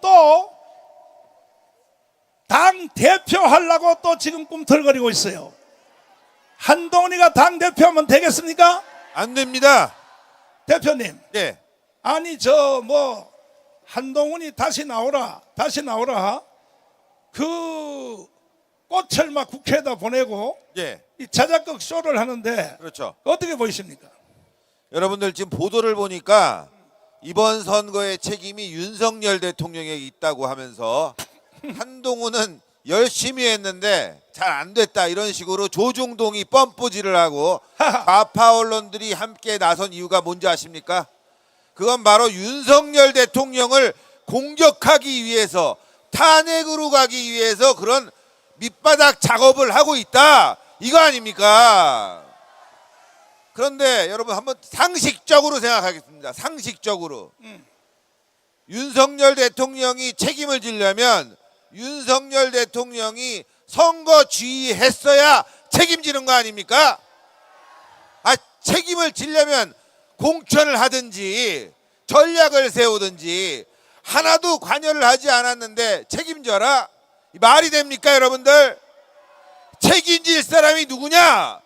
또 당 대표 하려고 또 지금 꿈틀거리고 있어요. 한동훈이가 당 대표하면 되겠습니까? 안 됩니다. 대표님, 네. 아니 저 뭐 한동훈이 다시 나오라, 다시 나오라. 그 꽃을 막 국회에다 보내고 예. 이 자작극 쇼를 하는데 그렇죠. 어떻게 보이십니까? 여러분들 지금 보도를 보니까 이번 선거의 책임이 윤석열 대통령에 있다고 하면서 한동훈은 열심히 했는데 잘 안 됐다 이런 식으로 조중동이 뻔뿌질을 하고 좌파 언론들이 함께 나선 이유가 뭔지 아십니까? 그건 바로 윤석열 대통령을 공격하기 위해서 탄핵으로 가기 위해서 그런 밑바닥 작업을 하고 있다 이거 아닙니까? 그런데 여러분 한번 상식적으로 생각하겠습니다. 상식적으로 윤석열 대통령이 책임을 지려면 윤석열 대통령이 선거 지휘했어야 책임지는 거 아닙니까? 아 책임을 지려면 공천을 하든지 전략을 세우든지 하나도 관여를 하지 않았는데 책임져라 이 말이 됩니까 여러분들? 책임질 사람이 누구냐?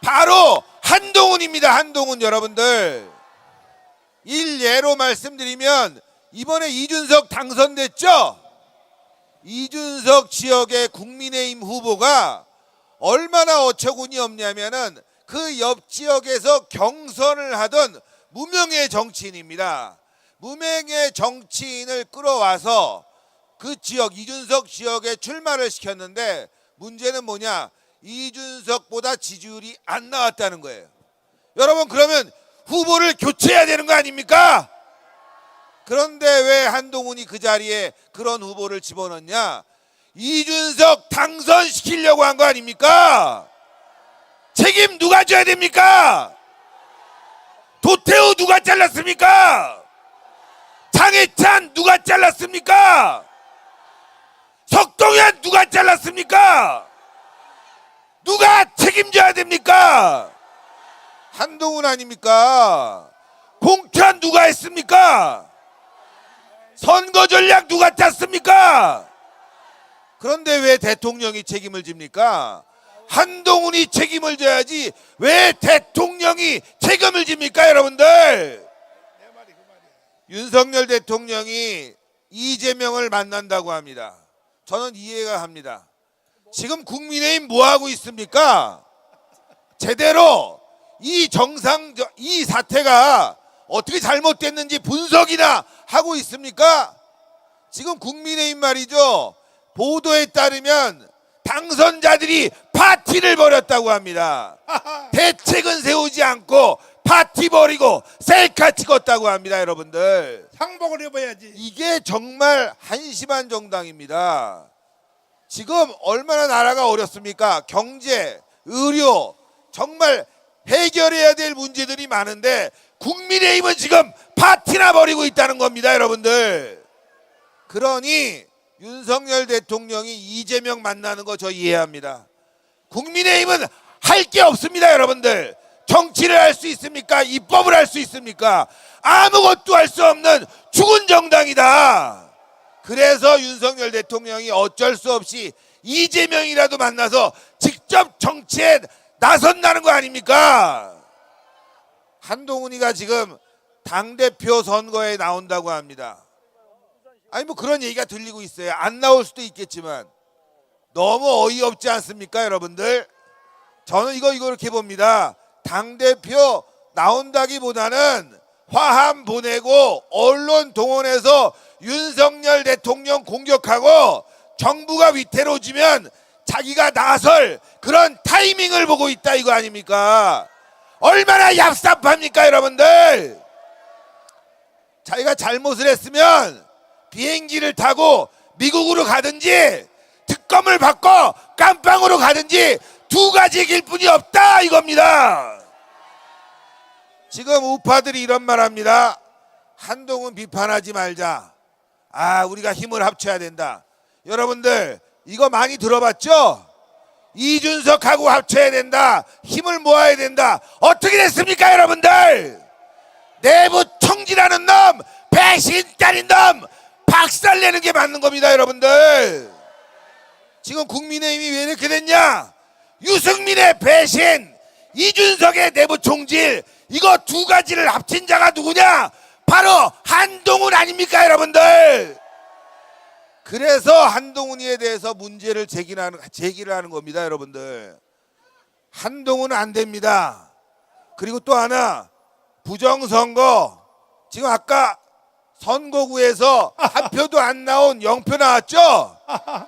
바로 한동훈입니다. 한동훈 여러분들. 일예로 말씀드리면 이번에 이준석 당선됐죠? 이준석 지역의 국민의힘 후보가 얼마나 어처구니 없냐면은 그 옆 지역에서 경선을 하던 무명의 정치인입니다. 무명의 정치인을 끌어와서 그 지역 이준석 지역에 출마를 시켰는데 문제는 뭐냐? 이준석보다 지지율이 안 나왔다는 거예요. 여러분 그러면 후보를 교체해야 되는 거 아닙니까? 그런데 왜 한동훈이 그 자리에 그런 후보를 집어넣냐? 이준석 당선시키려고 한 거 아닙니까? 책임 누가 져야 됩니까? 도태우 누가 잘랐습니까? 장해찬 누가 잘랐습니까? 석동현 누가 잘랐습니까? 누가 책임져야 됩니까? 한동훈 아닙니까? 공천 누가 했습니까? 선거 전략 누가 짰습니까? 그런데 왜 대통령이 책임을 집니까? 한동훈이 책임을 져야지 왜 대통령이 책임을 집니까 여러분들? 윤석열 대통령이 이재명을 만난다고 합니다. 저는 이해가 합니다. 지금 국민의힘 뭐 하고 있습니까? 제대로 이 정상 이 사태가 어떻게 잘못됐는지 분석이나 하고 있습니까? 지금 국민의힘 말이죠. 보도에 따르면 당선자들이 파티를 벌였다고 합니다. 대책은 세우지 않고 파티 벌이고 셀카 찍었다고 합니다, 여러분들. 상복을 입어야지. 이게 정말 한심한 정당입니다. 지금 얼마나 나라가 어렵습니까? 경제, 의료, 정말 해결해야 될 문제들이 많은데 국민의힘은 지금 파티나 벌이고 있다는 겁니다, 여러분들. 그러니 윤석열 대통령이 이재명 만나는 거 저 이해합니다. 국민의힘은 할 게 없습니다, 여러분들. 정치를 할 수 있습니까? 입법을 할 수 있습니까? 아무것도 할 수 없는 죽은 정당이다. 그래서 윤석열 대통령이 어쩔 수 없이 이재명이라도 만나서 직접 정치에 나선다는 거 아닙니까? 한동훈이가 지금 당대표 선거에 나온다고 합니다. 아니 뭐 그런 얘기가 들리고 있어요. 안 나올 수도 있겠지만 너무 어이없지 않습니까, 여러분들? 저는 이거 이거 이렇게 봅니다. 당 대표 나온다기보다는 화함 보내고 언론 동원해서 윤석열 대통령 공격하고 정부가 위태로워지면 자기가 나설 그런 타이밍을 보고 있다 이거 아닙니까? 얼마나 얍삽합니까, 여러분들? 자기가 잘못을 했으면 비행기를 타고 미국으로 가든지 특검을 받고 깜빵으로 가든지 두 가지 길뿐이 없다 이겁니다. 지금 우파들이 이런 말 합니다. 한동훈 비판하지 말자. 아 우리가 힘을 합쳐야 된다. 여러분들 이거 많이 들어봤죠? 이준석하고 합쳐야 된다. 힘을 모아야 된다. 어떻게 됐습니까 여러분들? 내부 총질하는 놈, 배신 따린 놈, 박살내는 게 맞는 겁니다, 여러분들. 지금 국민의힘이 왜 이렇게 됐냐? 유승민의 배신, 이준석의 내부 총질, 이거 두 가지를 합친 자가 누구냐? 바로 한동훈 아닙니까, 여러분들? 그래서 한동훈이에 대해서 문제를 제기하는, 제기를 하는 겁니다, 여러분들. 한동훈은 안 됩니다. 그리고 또 하나, 부정선거. 지금 아까 선거구에서 한 표도 안 나온 0표 나왔죠?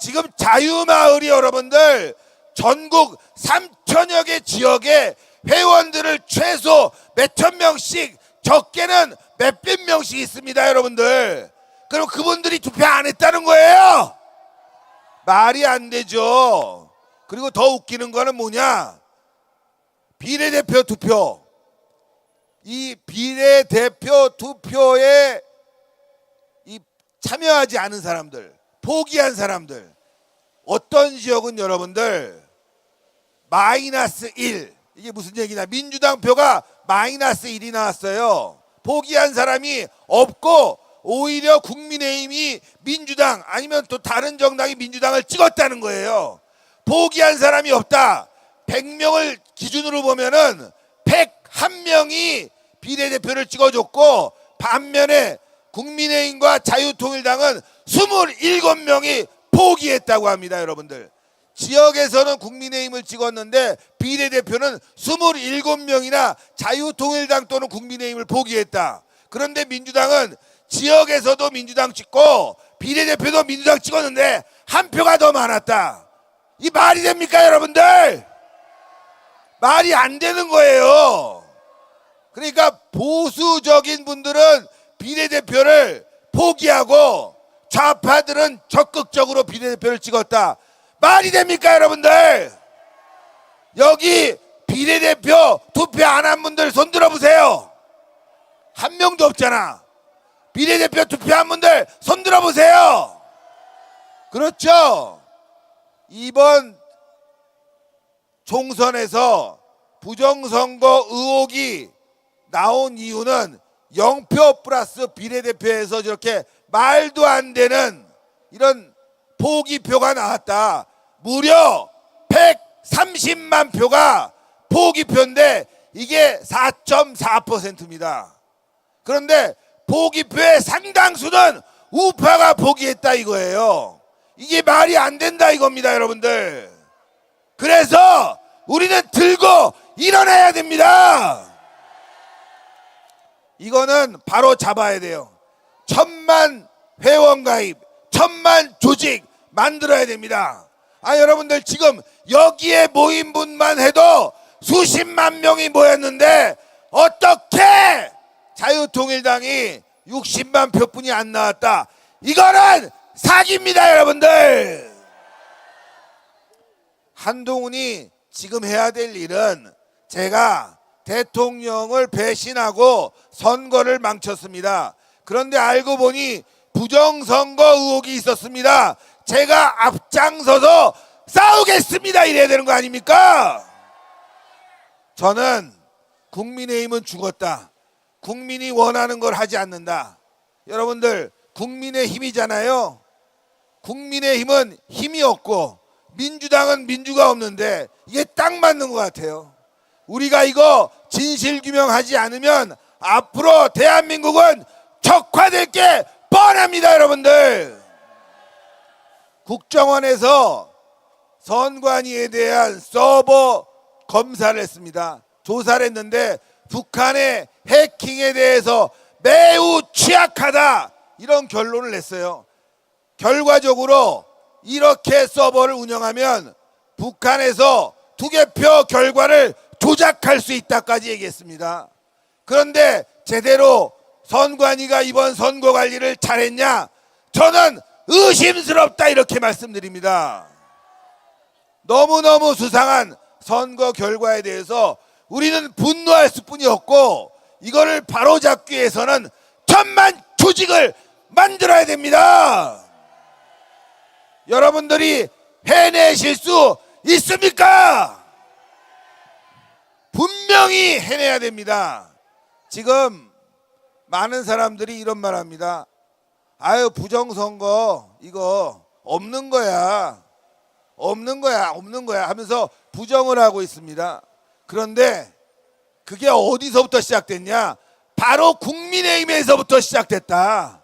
지금 자유마을이 여러분들 전국 3천여 개 지역에 회원들을 최소 몇천 명씩 적게는 몇백 명씩 있습니다, 여러분들. 그럼 그분들이 투표 안 했다는 거예요? 말이 안 되죠. 그리고 더 웃기는 거는 뭐냐? 비례대표 투표. 이 비례대표 투표에 이 참여하지 않은 사람들, 포기한 사람들, 어떤 지역은 여러분들 마이너스 1 이게 무슨 얘기냐? 민주당 표가 마이너스 1이 나왔어요. 포기한 사람이 없고 오히려 국민의힘이 민주당 아니면 또 다른 정당이 민주당을 찍었다는 거예요. 포기한 사람이 없다. 100명을 기준으로 보면은 101명이 비례대표를 찍어줬고 반면에 국민의힘과 자유통일당은 27명이 포기했다고 합니다, 여러분들. 지역에서는 국민의힘을 찍었는데 비례대표는 27명이나 자유통일당 또는 국민의힘을 포기했다. 그런데 민주당은 지역에서도 민주당 찍고 비례대표도 민주당 찍었는데 한 표가 더 많았다. 이 말이 됩니까, 여러분들? 말이 안 되는 거예요. 그러니까 보수적인 분들은 비례대표를 포기하고 좌파들은 적극적으로 비례대표를 찍었다. 말이 됩니까, 여러분들? 여기 비례대표 투표 안 한 분들 손 들어보세요. 한 명도 없잖아. 비례대표 투표한 분들 손 들어보세요. 그렇죠? 이번 총선에서 부정선거 의혹이 나온 이유는 0표 플러스 비례대표에서 저렇게 말도 안 되는 이런 포기표가 나왔다. 무려 130만 표가 포기표인데 이게 4.4%입니다. 그런데 포기표의 상당수는 우파가 포기했다 이거예요. 이게 말이 안 된다 이겁니다, 여러분들. 그래서 우리는 들고 일어나야 됩니다. 이거는 바로 잡아야 돼요. 천만 회원 가입, 천만 조직 만들어야 됩니다. 아, 여러분들 지금 여기에 모인 분만 해도 수십만 명이 모였는데 어떻게 자유통일당이 60만 표뿐이 안 나왔다. 이거는 사기입니다, 여러분들. 한동훈이 지금 해야 될 일은 제가 대통령을 배신하고 선거를 망쳤습니다. 그런데 알고 보니 부정선거 의혹이 있었습니다. 제가 앞장서서 싸우겠습니다. 이래야 되는 거 아닙니까? 저는 국민의힘은 죽었다. 국민이 원하는 걸 하지 않는다. 여러분들, 국민의 힘이잖아요. 국민의 힘은 힘이 없고 민주당은 민주가 없는데 이게 딱 맞는 것 같아요. 우리가 이거 진실 규명하지 않으면 앞으로 대한민국은 적화될 게 뻔합니다, 여러분들. 국정원에서 선관위에 대한 서버 검사를 했습니다. 조사를 했는데 북한의 해킹에 대해서 매우 취약하다 이런 결론을 냈어요. 결과적으로 이렇게 서버를 운영하면 북한에서 투개표 결과를 조작할 수 있다까지 얘기했습니다. 그런데 제대로 선관위가 이번 선거 관리를 잘했냐? 저는 의심스럽다 이렇게 말씀드립니다. 너무너무 수상한 선거 결과에 대해서 우리는 분노할 수뿐이 없고 이거를 바로잡기 위해서는 천만 조직을 만들어야 됩니다. 여러분들이 해내실 수 있습니까? 분명히 해내야 됩니다. 지금 많은 사람들이 이런 말 합니다. 아유 부정선거 이거 없는 거야. 없는 거야 없는 거야 하면서 부정을 하고 있습니다. 그런데 그게 어디서부터 시작됐냐? 바로 국민의힘에서부터 시작됐다.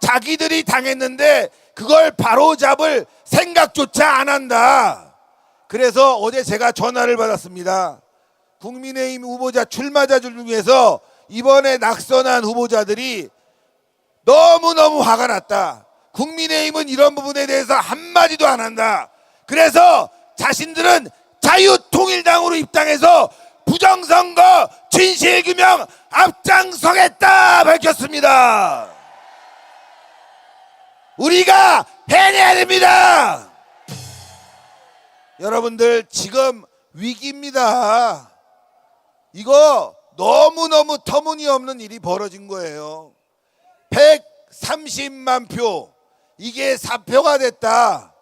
자기들이 당했는데 그걸 바로잡을 생각조차 안 한다. 그래서 어제 제가 전화를 받았습니다. 국민의힘 후보자 출마자들 중에서 이번에 낙선한 후보자들이 너무너무 화가 났다. 국민의힘은 이런 부분에 대해서 한마디도 안 한다. 그래서 자신들은 자유통일당으로 입당해서 부정선거 진실규명 앞장서겠다 밝혔습니다. 우리가 해내야 됩니다. 여러분들 지금 위기입니다. 이거 너무너무 터무니없는 일이 벌어진 거예요. 130만 표 이게 사표가 됐다.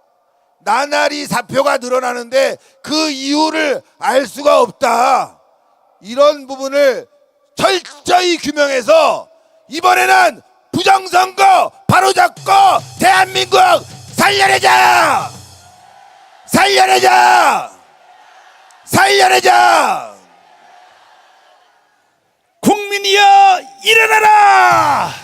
나날이 사표가 늘어나는데 그 이유를 알 수가 없다. 이런 부분을 철저히 규명해서 이번에는 부정선거 바로잡고 대한민국 살려내자! 살려내자! 살려내자! 국민이여 일어나라!